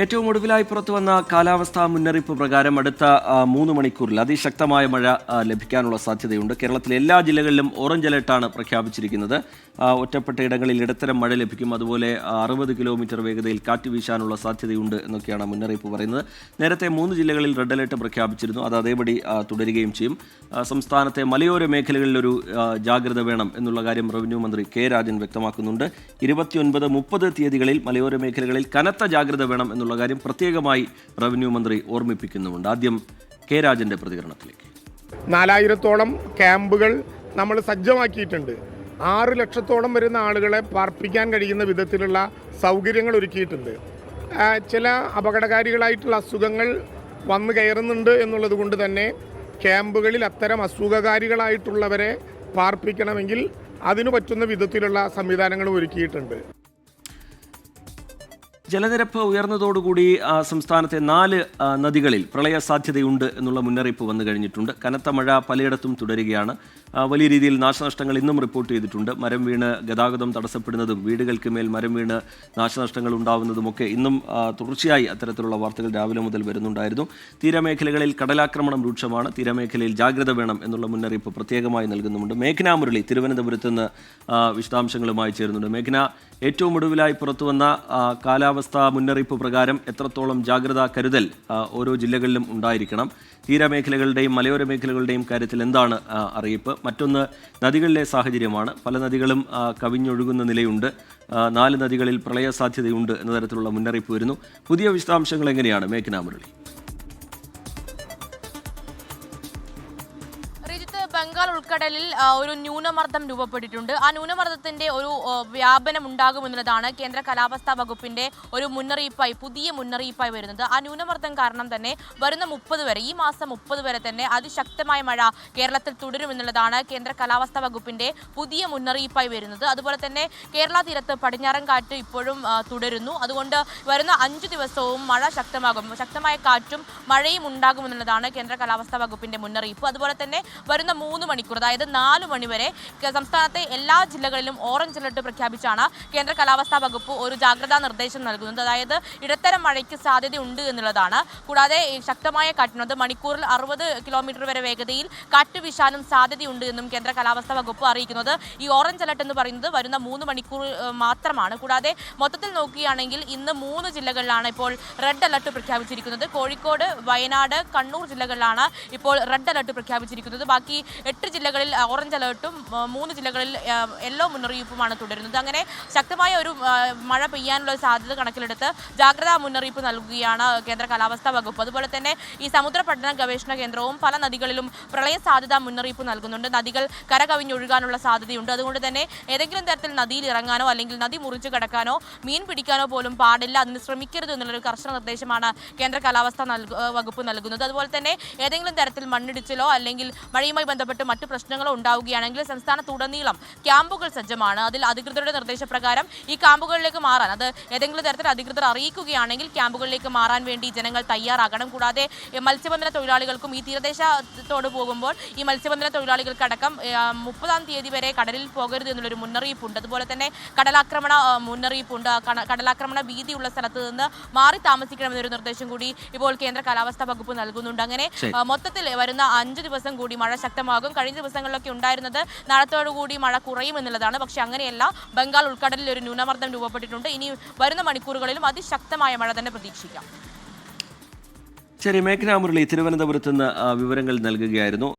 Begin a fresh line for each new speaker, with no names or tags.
ഏറ്റവും ഒടുവിലായി പുറത്തു വന്ന കാലാവസ്ഥാ മുന്നറിയിപ്പ് പ്രകാരം അടുത്ത മൂന്ന് മണിക്കൂറിൽ അതിശക്തമായ മഴ ലഭിക്കാനുള്ള സാധ്യതയുണ്ട്. കേരളത്തിലെ എല്ലാ ജില്ലകളിലും ഓറഞ്ച് അലർട്ടാണ് പ്രഖ്യാപിച്ചിരിക്കുന്നത്. ഒറ്റപ്പെട്ട ഇടങ്ങളിൽ ഇടത്തരം മഴ ലഭിക്കും. അതുപോലെ അറുപത് കിലോമീറ്റർ വേഗതയിൽ കാറ്റ് വീശാനുള്ള സാധ്യതയുണ്ട് എന്നൊക്കെയാണ് മുന്നറിയിപ്പ് പറയുന്നത്. നേരത്തെ മൂന്ന് ജില്ലകളിൽ റെഡ് അലർട്ട് പ്രഖ്യാപിച്ചിരുന്നു. അത് അതേപടി തുടരുകയും ചെയ്യും. സംസ്ഥാനത്തെ മലയോര മേഖലകളിൽ ഒരു ജാഗ്രത വേണം എന്നുള്ള കാര്യം റവന്യൂ മന്ത്രി കെ രാജൻ വ്യക്തമാക്കുന്നുണ്ട്. ഇരുപത്തിയൊൻപത് മുപ്പത് തീയതികളിൽ മലയോര മേഖലകളിൽ കനത്ത ജാഗ്രത വേണം എന്നുള്ള കാര്യം പ്രത്യേകമായി റവന്യൂ മന്ത്രി ഓർമ്മിപ്പിക്കുന്നുമുണ്ട്. ആദ്യം കെ രാജന്റെ പ്രതികരണത്തിലേക്ക്.
നാലായിരത്തോളം ക്യാമ്പുകൾ നമ്മൾ സജ്ജമാക്കിയിട്ടുണ്ട്. ആറ് ലക്ഷത്തോളം വരുന്ന ആളുകളെ പാർപ്പിക്കാൻ കഴിയുന്ന വിധത്തിലുള്ള സൗകര്യങ്ങൾ ഒരുക്കിയിട്ടുണ്ട്. ചില അപകടകാരികളായിട്ടുള്ള അസുഖങ്ങൾ വന്നു കയറുന്നുണ്ട് എന്നുള്ളത് കൊണ്ട് തന്നെ ക്യാമ്പുകളിൽ അത്തരം അസുഖകാരികളായിട്ടുള്ളവരെ പാർപ്പിക്കണമെങ്കിൽ അതിനു പറ്റുന്ന വിധത്തിലുള്ള സംവിധാനങ്ങൾ ഒരുക്കിയിട്ടുണ്ട്.
ജലനിരപ്പ് ഉയർന്നതോടുകൂടി സംസ്ഥാനത്തെ നാല് നദികളിൽ പ്രളയ സാധ്യതയുണ്ട് എന്നുള്ള മുന്നറിയിപ്പ് വന്നു കഴിഞ്ഞിട്ടുണ്ട്. കനത്ത മഴ പലയിടത്തും തുടരുകയാണ്. വലിയ രീതിയിൽ നാശനഷ്ടങ്ങൾ ഇന്നും റിപ്പോർട്ട് ചെയ്തിട്ടുണ്ട്. മരം വീണ് ഗതാഗതം തടസ്സപ്പെടുന്നതും വീടുകൾക്ക് മേൽ മരം വീണ് നാശനഷ്ടങ്ങൾ ഉണ്ടാവുന്നതുമൊക്കെ ഇന്നും തുടർച്ചയായി അത്തരത്തിലുള്ള വാർത്തകൾ രാവിലെ മുതൽ വരുന്നുണ്ടായിരുന്നു. തീരമേഖലകളിൽ കടലാക്രമണം രൂക്ഷമാണ്. തീരമേഖലയിൽ ജാഗ്രത വേണം എന്നുള്ള മുന്നറിയിപ്പ് പ്രത്യേകമായി നൽകുന്നുമുണ്ട്. മേഘന മുരളി തിരുവനന്തപുരത്ത് നിന്ന് വിശദാംശങ്ങളുമായി ചേരുന്നുണ്ട്. മേഘന ഏറ്റവും ഒടുവിലായി പുറത്തുവന്ന ആ, കാലാവസ്ഥാ മുന്നറിയിപ്പ് പ്രകാരം എത്രത്തോളം ജാഗ്രത കരുതൽ ഓരോ ജില്ലകളിലും ഉണ്ടായിരിക്കണം. തീരമേഖലകളുടെയും മലയോര മേഖലകളുടെയും കാര്യത്തിൽ എന്താണ് അറിയിപ്പ്? മറ്റൊന്ന് നദികളിലെ സാഹചര്യമാണ്. പല നദികളും കവിഞ്ഞൊഴുകുന്ന നിലയുണ്ട്. നാല് നദികളിൽ പ്രളയ സാധ്യതയുണ്ട് എന്ന തരത്തിലുള്ള മുന്നറിയിപ്പ് വരുന്നു. പുതിയ വിശദാംശങ്ങൾ എങ്ങനെയാണ്? മേഘന
ബംഗാൾ ഉൾക്കടലിൽ ഒരു ന്യൂനമർദ്ദം രൂപപ്പെട്ടിട്ടുണ്ട്. ആ ന്യൂനമർദ്ദത്തിന്റെ ഒരു വ്യാപനം ഉണ്ടാകുമെന്നുള്ളതാണ് കേന്ദ്ര കാലാവസ്ഥാ വകുപ്പിന്റെ ഒരു മുന്നറിയിപ്പായി പുതിയ മുന്നറിയിപ്പായി വരുന്നത്. ആ ന്യൂനമർദ്ദം കാരണം തന്നെ വരുന്ന മുപ്പത് വരെ ഈ മാസം മുപ്പത് വരെ തന്നെ അതിശക്തമായ മഴ കേരളത്തിൽ തുടരുമെന്നുള്ളതാണ് കേന്ദ്ര കാലാവസ്ഥാ വകുപ്പിന്റെ പുതിയ മുന്നറിയിപ്പായി വരുന്നത്. അതുപോലെ തന്നെ കേരള തീരത്ത് പടിഞ്ഞാറൻ കാറ്റ് ഇപ്പോഴും തുടരുന്നു. അതുകൊണ്ട് വരുന്ന അഞ്ചു ദിവസവും മഴ ശക്തമാകും. ശക്തമായ കാറ്റും മഴയും ഉണ്ടാകുമെന്നുള്ളതാണ് കേന്ദ്ര കാലാവസ്ഥാ വകുപ്പിന്റെ മുന്നറിയിപ്പ്. അതുപോലെ തന്നെ വരുന്ന മൂന്ന് മണിക്കൂർ അതായത് നാല് മണിവരെ സംസ്ഥാനത്തെ എല്ലാ ജില്ലകളിലും ഓറഞ്ച് അലർട്ട് പ്രഖ്യാപിച്ചാണ് കേന്ദ്ര കാലാവസ്ഥാ വകുപ്പ് ഒരു ജാഗ്രതാ നിർദ്ദേശം നൽകുന്നത്. അതായത് ഇടത്തരം മഴയ്ക്ക് സാധ്യതയുണ്ട് എന്നുള്ളതാണ്. കൂടാതെ ശക്തമായ കാറ്റിനത് മണിക്കൂറിൽ അറുപത് കിലോമീറ്റർ വരെ വേഗതയിൽ കാറ്റ് വീശാനും സാധ്യതയുണ്ട് എന്നും കേന്ദ്ര കാലാവസ്ഥാ വകുപ്പ് അറിയിക്കുന്നത്. ഈ ഓറഞ്ച് അലർട്ട് എന്ന് പറയുന്നത് വരുന്ന മൂന്ന് മണിക്കൂർ മാത്രമാണ്. കൂടാതെ മൊത്തത്തിൽ നോക്കുകയാണെങ്കിൽ ഇന്ന് മൂന്ന് ജില്ലകളിലാണ് ഇപ്പോൾ റെഡ് അലർട്ട് പ്രഖ്യാപിച്ചിരിക്കുന്നത്. കോഴിക്കോട് വയനാട് കണ്ണൂർ ജില്ലകളിലാണ് ഇപ്പോൾ റെഡ് അലർട്ട് പ്രഖ്യാപിച്ചിരിക്കുന്നത്. ബാക്കി എട്ട് ജില്ലകളിൽ ഓറഞ്ച് അലേർട്ടും മൂന്ന് ജില്ലകളിൽ യെല്ലോ മുന്നറിയിപ്പുമാണ് തുടരുന്നത്. അങ്ങനെ ശക്തമായ ഒരു മഴ പെയ്യാനുള്ള സാധ്യത കണക്കിലെടുത്ത് ജാഗ്രതാ മുന്നറിയിപ്പ് നൽകുകയാണ് കേന്ദ്ര കാലാവസ്ഥാ വകുപ്പ്. അതുപോലെ തന്നെ ഈ സമുദ്ര പഠന ഗവേഷണ കേന്ദ്രവും പല നദികളിലും പ്രളയ സാധ്യതാ മുന്നറിയിപ്പ് നൽകുന്നുണ്ട്. നദികൾ കരകവിഞ്ഞൊഴുകാനുള്ള സാധ്യതയുണ്ട്. അതുകൊണ്ട് തന്നെ ഏതെങ്കിലും തരത്തിൽ നദിയിൽ ഇറങ്ങാനോ അല്ലെങ്കിൽ നദി മുറിച്ചു കടക്കാനോ മീൻ പിടിക്കാനോ പോലും പാടില്ല. അതിന് ശ്രമിക്കരുത് എന്നുള്ളൊരു കർശന നിർദ്ദേശമാണ് കേന്ദ്ര കാലാവസ്ഥാ വകുപ്പ് നൽകുന്നത്. അതുപോലെ തന്നെ ഏതെങ്കിലും തരത്തിൽ മണ്ണിടിച്ചിലോ അല്ലെങ്കിൽ മഴയുമായി ബന്ധപ്പെട്ട് മറ്റു പ്രശ്നങ്ങളോ ഉണ്ടാവുകയാണെങ്കിൽ സംസ്ഥാനത്തുടനീളം ക്യാമ്പുകൾ സജ്ജമാണ്. അതിൽ അധികൃതരുടെ നിർദ്ദേശപ്രകാരം ഈ ക്യാമ്പുകളിലേക്ക് മാറാൻ അത് ഏതെങ്കിലും തരത്തിൽ അധികൃതർ അറിയിക്കുകയാണെങ്കിൽ ക്യാമ്പുകളിലേക്ക് മാറാൻ വേണ്ടി ജനങ്ങൾ തയ്യാറാകണം. കൂടാതെ മത്സ്യബന്ധന തൊഴിലാളികൾക്കും ഈ തീരദേശത്തോട് പോകുമ്പോൾ ഈ മത്സ്യബന്ധന തൊഴിലാളികൾക്കടക്കം മുപ്പതാം തീയതി വരെ കടലിൽ പോകരുത് എന്നുള്ളൊരു മുന്നറിയിപ്പുണ്ട്. അതുപോലെ തന്നെ കടലാക്രമണ മുന്നറിയിപ്പുണ്ട്. കടലാക്രമണ ഭീതിയുള്ള സ്ഥലത്ത് നിന്ന് മാറി താമസിക്കണമെന്നൊരു നിർദ്ദേശം കൂടി ഇപ്പോൾ കേന്ദ്ര കാലാവസ്ഥാ വകുപ്പ് നൽകുന്നുണ്ട്. അങ്ങനെ മൊത്തത്തിൽ വരുന്ന അഞ്ച് ദിവസം കൂടി മഴ ശക്തമാകും കഴിഞ്ഞ ദിവസങ്ങളിലൊക്കെ ഉണ്ടായിരുന്നത് നാളത്തോടുകൂടി മഴ കുറയും എന്നുള്ളതാണ്. പക്ഷെ അങ്ങനെയല്ല ബംഗാൾ ഉൾക്കടലിൽ ഒരു ന്യൂനമർദ്ദം രൂപപ്പെട്ടിട്ടുണ്ട്. ഇനി വരുന്ന മണിക്കൂറുകളിലും അതിശക്തമായ മഴ തന്നെ പ്രതീക്ഷിക്കാം.
ശരി മേഘന മുരളി തിരുവനന്തപുരത്ത് നിന്ന് വിവരങ്ങൾ നൽകുകയായിരുന്നു.